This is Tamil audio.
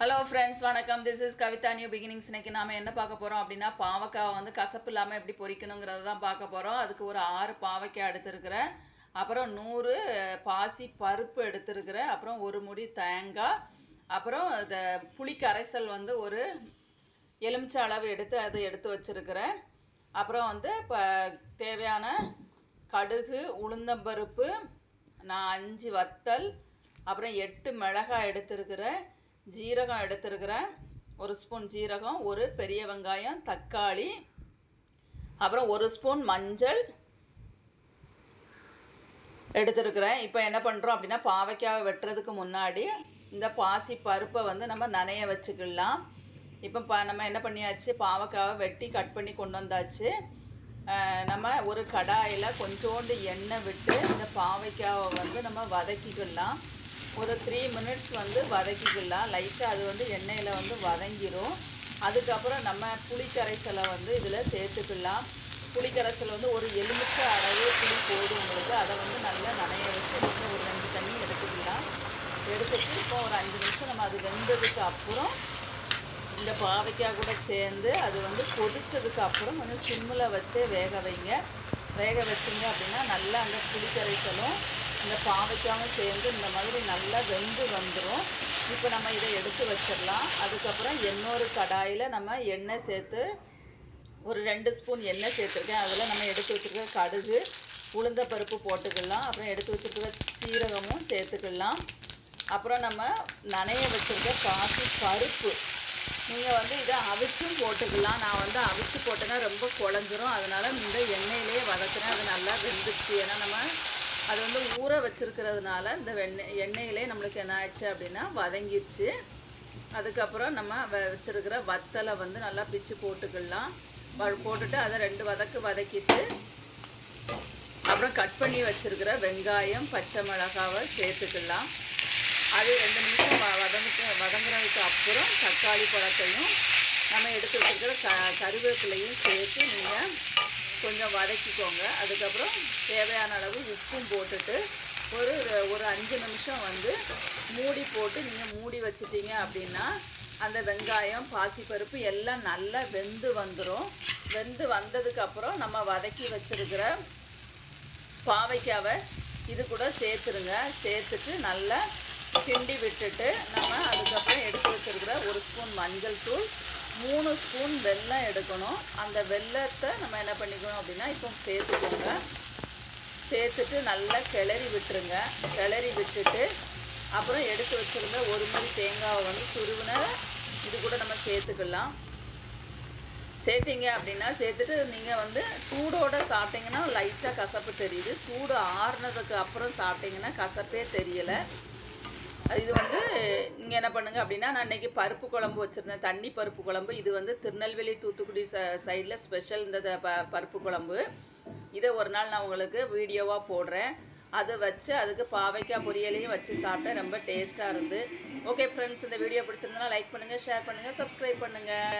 ஹலோ ஃப்ரெண்ட்ஸ் வணக்கம். This is Kavitha new beginnings இன்றைக்கி நாம் என்ன பார்க்க போகிறோம் அப்படின்னா பாவக்காவை வந்து கசப்பு இல்லாமல் எப்படி பொறிக்கணுங்கிறத தான் பார்க்க போகிறோம் அதுக்கு ஒரு ஆறு பாவக்காய் எடுத்துருக்கிறேன். அப்புறம் நூறு பாசி பருப்பு எடுத்துருக்கிறேன். அப்புறம் ஒரு முடி தேங்காய். அப்புறம் இந்த புளி கரைசல் வந்து ஒரு எலுமிச்சை அளவு எடுத்து அதை எடுத்து வச்சுருக்கிறேன். அப்புறம் வந்து இப்போ தேவையான கடுகு உளுந்தம்பருப்பு நான் அஞ்சு வத்தல் அப்புறம் எட்டு மிளகாய் எடுத்துருக்கிறேன். ஜீரகம் எடுத்துருக்கிறேன். ஒரு ஸ்பூன் ஜீரகம் ஒரு பெரிய வெங்காயம் தக்காளி அப்புறம் ஒரு ஸ்பூன் மஞ்சள் எடுத்துருக்கிறேன். இப்போ என்ன பண்ணுறோம் அப்படின்னா பாவைக்காவை வெட்டுறதுக்கு முன்னாடி இந்த பாசி பருப்பை வந்து நம்ம நனைய வச்சுக்கலாம். இப்போ ப நம்ம என்ன பண்ணியாச்சு? பாவக்காவை வெட்டி கட் பண்ணி கொண்டு வந்தாச்சு. நம்ம ஒரு கடாயில் கொஞ்சோண்டு எண்ணெய் விட்டு இந்த பாவைக்காவை வந்து நம்ம வதக்கிக்கலாம். ஒரு த்ரீ மினிட்ஸ் வந்து வதக்கிக்கலாம். லைட்டாக அது வந்து எண்ணெயில் வந்து வதங்கிடும் அதுக்கப்புறம் நம்ம புளிக்கரைசலை வந்து இதில் சேர்த்துக்கலாம். புளிக்கரைசல் வந்து ஒரு எலுமிச்சை அளவு புளி போடும் உங்களுக்கு. அதை வந்து நல்லா நனைய வச்சு நீங்கள் ஒரு ரெண்டு தண்ணி எடுத்துக்கலாம். எடுத்துட்டு இப்போ ஒரு அஞ்சு நிமிஷம் நம்ம அது வெந்ததுக்கு அப்புறம் இந்த பாவைக்காய் கூட சேர்ந்து அது வந்து கொதிச்சதுக்கு அப்புறம் கொஞ்சம் சிம்மில் வச்சே வேக வைங்க. வேக வச்சிங்க அப்படின்னா நல்லா அந்த புளிக்கரைசலும் இந்த பாவைக்காயும் சேர்ந்து இந்த மாதிரி நல்லா வெந்து வந்துடும் இப்போ நம்ம இதை எடுத்து வச்சிடலாம். அதுக்கப்புறம் இன்னொரு கடாயில் நம்ம எண்ணெய் சேர்த்து ஒரு ரெண்டு ஸ்பூன் எண்ணெய் சேர்த்துருக்கேன். அதில் நம்ம எடுத்து வச்சுருக்க கடுகு உளுந்த பருப்பு போட்டுக்கலாம். அப்புறம் எடுத்து வச்சுருக்க சீரகமும் சேர்த்துக்கலாம். அப்புறம் நம்ம நனைய வச்சுருக்க காஃபி பருப்பு. நீங்கள் வந்து இதை அவிச்சும் போட்டுக்கலாம். நான் வந்து அவிச்சு போட்டேன்னா ரொம்ப குழஞ்சிரும். அதனால் இந்த எண்ணெயிலே வதக்குறேன். அது நல்லா வெந்துச்சு ஏன்னா நம்ம அது வந்து ஊற வச்சுருக்கிறதுனால இந்த வெண்ணெய் எண்ணெயிலே நம்மளுக்கு என்ன ஆச்சு அப்படின்னா வதங்கிடுச்சு. அதுக்கப்புறம் நம்ம வ வச்சுருக்கிற வத்தலை வந்து நல்லா பிச்சு போட்டுக்கலாம். வ- போட்டுட்டு அதை ரெண்டு வதக்கு வதக்கிட்டு அப்புறம் கட் பண்ணி வச்சுருக்கிற வெங்காயம் பச்சை மிளகாவை சேர்த்துக்கலாம். அது ரெண்டு நிமிஷம் வ வதங்குறதுக்கு அப்புறம் தக்காளி பழத்தையும் நம்ம எடுத்து வச்சுருக்கிற க கருவேப்பிலையும் சேர்த்து வதக்கிக்கோங்க. அதுக்கப்புறம் தேவையான அளவு உப்பும் போட்டுட்டு ஒரு ஒரு அஞ்சு நிமிஷம் வந்து மூடி போட்டு நீங்கள் மூடி வச்சிட்டீங்க அப்படின்னா அந்த வெங்காயம் பாசிப்பருப்பு எல்லாம் நல்லா வெந்து வந்துடும் வெந்து வந்ததுக்கப்புறம் நம்ம வதக்கி வச்சிருக்கிற பாவைக்காவை இது கூட சேர்த்துருங்க. சேர்த்துட்டு நல்லா கிண்டி விட்டுட்டு நம்ம அதுக்கப்புறம் எடுத்து வச்சிருக்கிற ஒரு ஸ்பூன் மஞ்சள் தூள் மூணு ஸ்பூன் வெல்லம் எடுக்கணும். அந்த வெல்லத்தை நம்ம என்ன பண்ணிக்கணும் அப்படின்னா இப்போ சேர்த்துக்கோங்க. சேர்த்துட்டு நல்லா கிளறி விட்டுருங்க. கிளறி விட்டுட்டு அப்புறம் எடுத்து வச்சிருந்த ஒரு மணி தேங்காவை வந்து துருவின இது கூட நம்ம சேர்த்துக்கலாம். சேர்த்தீங்க அப்படின்னா சேர்த்துட்டு நீங்கள் வந்து சூடோடு சாப்பிட்டீங்கன்னா லைட்டாக கசப்பு தெரியுது. சூடு ஆறுனதுக்கு அப்புறம் சாப்பிட்டீங்கன்னா கசப்பே தெரியலை. இது வந்து நீங்கள் என்ன பண்ணுங்கள் அப்படின்னா நான் இன்றைக்கி பருப்பு குழம்பு வச்சுருந்தேன். தண்ணி பருப்பு குழம்பு. இது வந்து திருநெல்வேலி தூத்துக்குடி ச சைடில் ஸ்பெஷல் இந்த த- ப பருப்பு குழம்பு. இதை ஒரு நாள் நான் உங்களுக்கு வீடியோவாக போடுறேன். அதை வச்சு அதுக்கு பாவைக்காய் பொரியலையும் வச்சு சாப்பிட்டேன் ரொம்ப டேஸ்ட்டாக இருந்து. ஓகே ஃப்ரெண்ட்ஸ் இந்த வீடியோ பிடிச்சிருந்தனா லைக் பண்ணுங்கள் ஷேர் பண்ணுங்கள் சப்ஸ்கிரைப் பண்ணுங்கள்